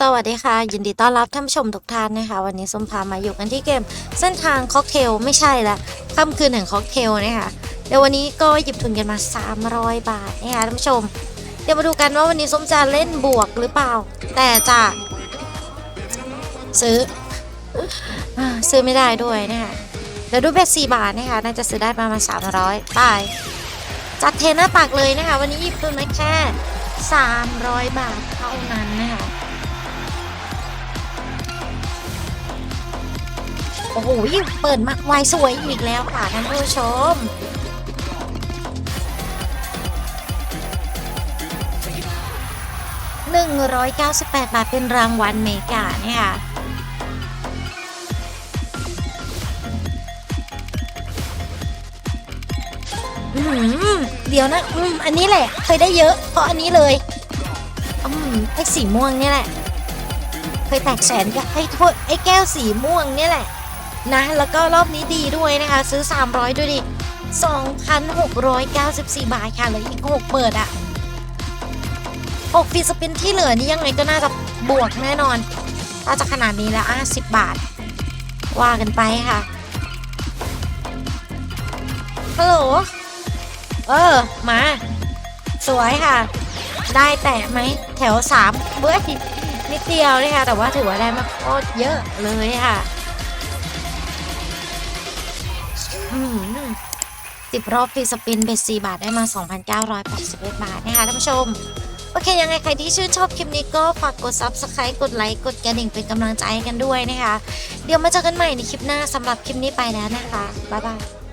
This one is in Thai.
สวัสดีค่ะ ยินดีต้อนรับท่านผู้ชมทุกท่านนะคะ วันนี้ส้มพามาอยู่กันที่เกม เส้นทางค็อกเทลไม่ใช่ละค่ำคืนแห่งค็อกเทลนะคะเดี๋ยววันนี้ก็หยิบทุนกันมา 300 บาทนะคะท่านผู้ชม เดี๋ยวมาดูกันว่าวันนี้ส้มจะเล่นบวกหรือเปล่า แต่จะซื้อซื้อไม่ได้ด้วยนะคะเดี๋ยวดูเบ็ด4บาทนะคะน่าจะซื้อได้ประมาณ300ไปจัดเทนหน้าปากเลยนะคะ วันนี้หยิบทุนมาแค่300 บาทเท่านั้นนะคะ โอ้โหเปิดมาไวสวยอีกแล้วค่ะท่านผู้ชม 198 บาทเป็นรางวัลเมกาเนี่ยค่ะอื้อหือเดี๋ยวนะ อืม อันนี้แหละ เคยได้เยอะ เพราะอันนี้เลย อืม ไอ้สีม่วงเนี่ยแหละ เคยแตกแสนกับไอ้โทษไอ้แก้วสีม่วงเนี่ยแหละ นะ แล้วก็รอบนี้ดีด้วยนะคะ ซื้อ 300 ด้วยดิ 2,694 บาทค่ะแล้วอีก6เปิดอะ6ฟีสปินที่เหลือนี่ยังไงก็น่าจะบวกแน่นอนถ้าจะขนาดนี้แล้วอะ10บาท ว่ากันไปค่ะฮัลโหลเออ มา สวยค่ะ ได้แตะไหม แถวสามเบ้ยนิดเดียวเลยค่ะแต่ว่าถือว่าได้มาโคตรเยอะเลยค่ะ สิบรอบฟรีสปินเบสสี่บาทได้มา 2,981 บาทนะคะท่านผู้ชม โอเค ยังไงใครที่ชื่นชอบคลิปนี้ก็ฝากกด Subscribe กดไลค์กดกระดิ่งเป็นกำลังใจกันด้วยนะคะ เดี๋ยวมาเจอกันใหม่ในคลิปหน้าสำหรับคลิปนี้ไปแล้วนะคะ บ๊ายบาย